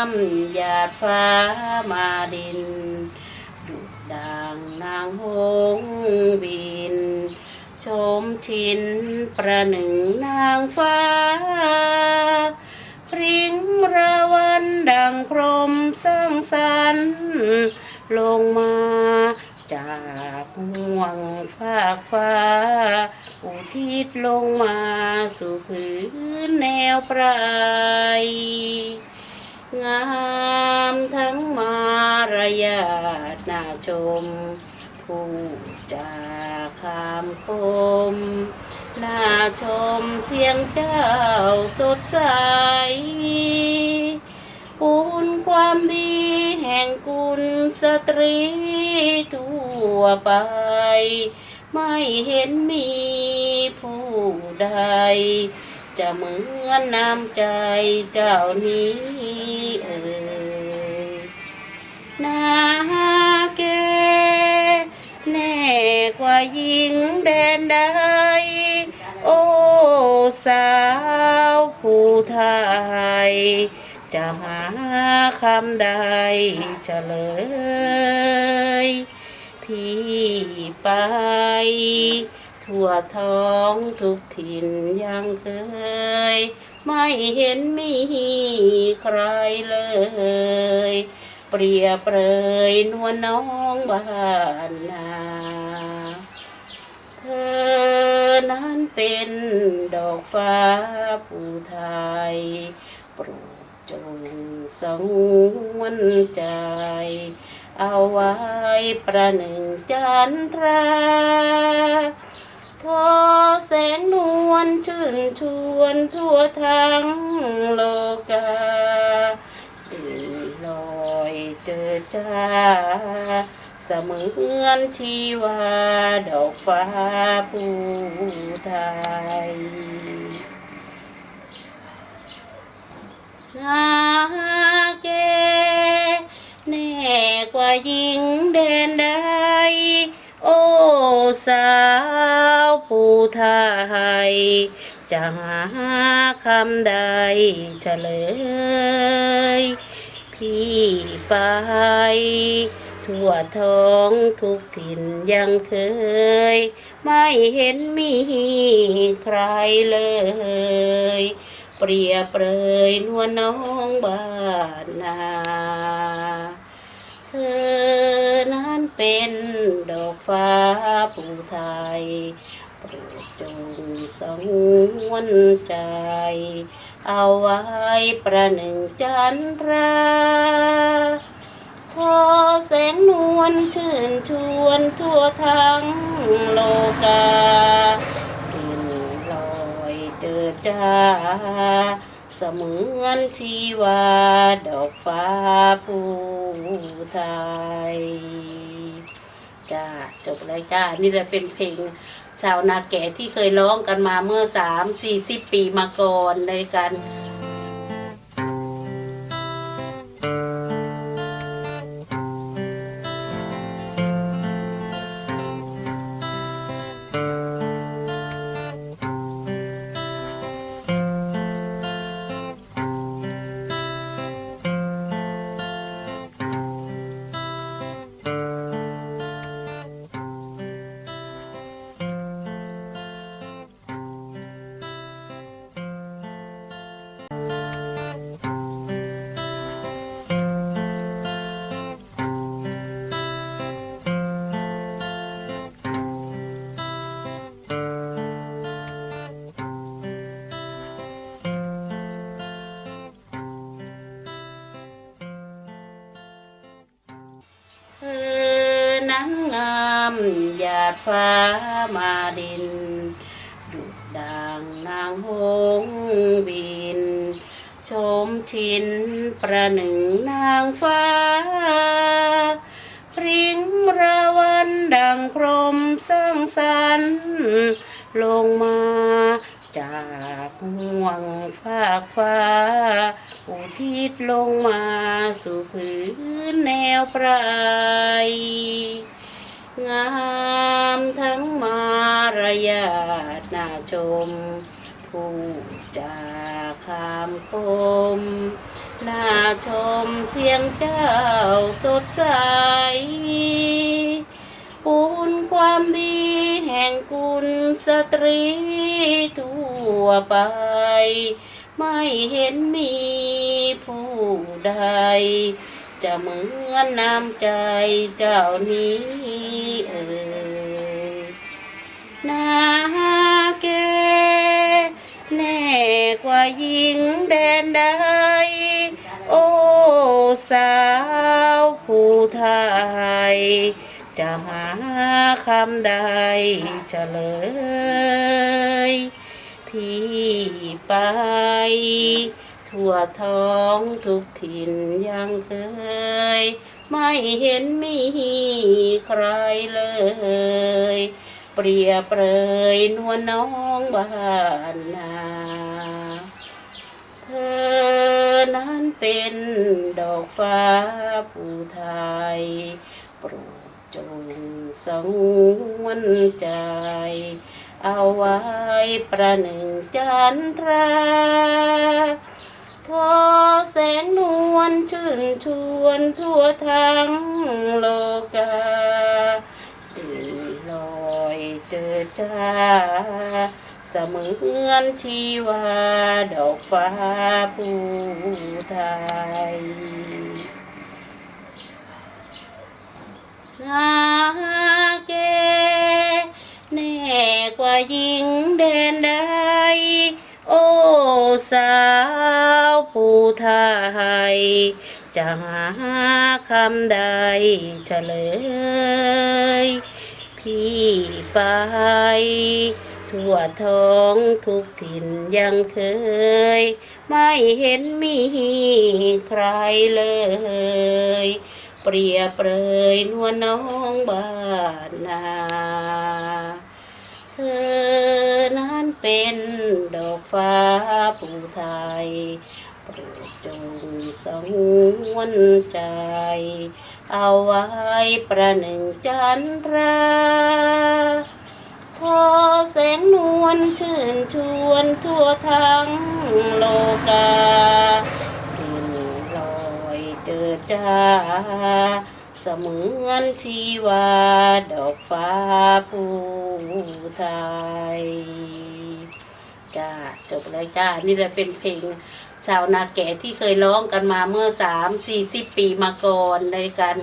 ามหยาดฟ้ามาดิน ดุดดังนางหงบิน ชมชินประหนึ่งนางฟ้า พริ้งระวันดังพรมสร้างสรรค์ลงมา จากห่วงฟากฟ้า อุทิศลงมาสู่พื้นแนวปลายงามทั้งมารยาทน่าชม ผู้จาคามคมน่าชมเสียงเจ้าสดใสคุณความดี งกุลสตรีทั่วไป ไม่เห็นมีผู้ใด จะเหมือนน้ำใจเจ้านี้เอ่ยนาแกแน่กว่าหญิงแดนใด โอ้ สาวผู้ไทย จะหาคำใดเฉลย พี่ไป ทั่วท้องทุกถิ่นยังเคย ไม่เห็นมีใครเลย เปรียบเปรยนวลน้องบ้านนาเธอนั้นเป็นดอกฟ้าผู้ไทยโปรด จงสงวนใจ เอาไว้ประหนึ่งจันทราทอแสงนวลชื่นชวนทั่วทั้งโลกาดื่นลอยเจอจ้าเสมือนชีวาดอกฟ้าผู้ไทย นาแกแน่กว่าหญิงแดนใดโอ้สาวผู้ไทยจะหาคำใดเฉลย พี่ไป ทั่วท้องทุกถิ่นยังเคย ไม่เห็นมีใครเลย เปรียบเปรยนวลน้องบ้านนา เธอนั้นเป็นดอกฟ้าผู้ไทยโปรดจงสงวนใจ เอาไว้ประหนึ่งจันทราทอแสงนวลชื่นชวนทั่วทั้งโลกา เจอจ้า เสมือนชีวาดอกฟ้าผู้ไทยจ้าจบเลยจ้า นี่แหละเป็นเพลงชาวนาแก่ที่เคยร้องกันมาเมื่อสามสี่สิบปีมาก่อนในการ เธอนั้นงามหยาดฟ้ามาดิน ดุดดังนางหงบิน ชมชินประหนึ่งนางฟ้าพริ้งระวันดังพรมสร้างสรรค์ลงมา จากห่วงฟากฟ้า อุทิศลงมาสู่พื้นแนวปลายงามทั้งมารยาทน่าชม ผู้จาคามคมน่าชมเสียงเจ้าสดใสปูนความดีแห่งกุลสตรีทั่ัวไป ไม่เห็นมีผู้ใด จะเหมือนน้ำใจเจ้านี้เอ่ยนาแกแน่กว่าหญิงแดนใด โอ้สาวผู้ไทยจะหาคำใดเฉลย พี่ไป ทั่วท้องทุกถิ่นยังเคย ไม่เห็นมีใครเลย เปรียบเปรยนวลน้องบ้านนาเธอนั้นเป็นดอกฟ้าผู้ไทยโปรดจงสงวนใจ เอาไว้ประหนึ่งจันทราทอแสงนวลชื่นชวนทั่วทั้งโลกาดื่นลอยเจอจ้าเสมือนชีวาดอกฟ้าผู้ไทยนาแก แน่กว่าหญิงแดนใด โอ้สาวผู้ไทย จะหาคำใดเฉลย พี่ไปทั่วท้องทุกถิ่นยังเคย ไม่เห็นมีใครเลย เปรียบเปรยนวลน้องบ้านนา อนั้นเป็นดอกฟ้าผู้ไทยโปรดจงสงวนใจ เอาไว้ประหนึ่งจันทราทอแสงนวลชื่นชวนทั่วทั้งโลกาดินลอยเจอจ้า เสมือนชีวาดอกฟ้าผู้ไทยจ้าจบเลยจ้า นี่แหละเป็นเพลงชาวนาแก่ที่เคยร้องกันมาเมื่อสามสี่สิบปีมาก่อนในการ